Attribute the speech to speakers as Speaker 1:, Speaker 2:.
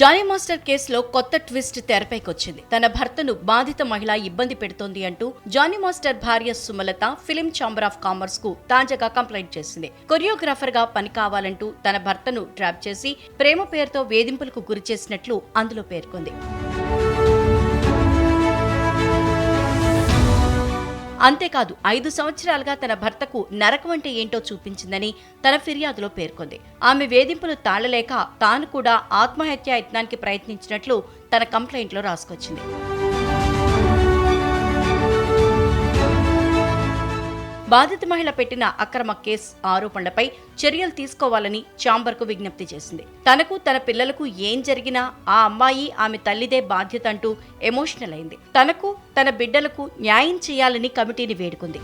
Speaker 1: Johnny master కేసులో కొత్త twist తెరపైకొచ్చింది. తన భర్తను బాధిత మహిళ ఇబ్బంది పెడుతోంది అంటూ జానీ మాస్టర్ భార్య సుమలత ఫిలిం ఛాంబర్ ఆఫ్ కామర్స్కు తాజాగా కంప్లైంట్ చేసింది. కొరియోగ్రాఫర్గా పని కావాలంటూ తన భర్తను ట్రాప్ చేసి ప్రేమ పేరుతో వేధింపులకు గురి చేసినట్లు అందులో పేర్కొంది. అంతేకాదు ఐదు సంవత్సరాలుగా తన భర్తకు నరకం అంటే ఏంటో చూపించిందని తన ఫిర్యాదులో పేర్కొంది. ఆమె వేధింపులు తాళలేక తాను కూడా ఆత్మహత్యా యత్నానికి ప్రయత్నించినట్లు తన కంప్లైంట్లో రాసుకొచ్చింది. బాధిత మహిళ పెట్టిన అక్రమ కేసు ఆరోపణలపై చర్యలు తీసుకోవాలని చాంబర్కు విజ్ఞప్తి చేసింది. తనకు తన పిల్లలకు ఏం జరిగినా ఆ అమ్మాయి ఆమె తల్లిదే బాధ్యత అంటూ ఎమోషనల్ అయింది. తనకు తన బిడ్డలకు న్యాయం చేయాలని కమిటీని వేడుకుంది.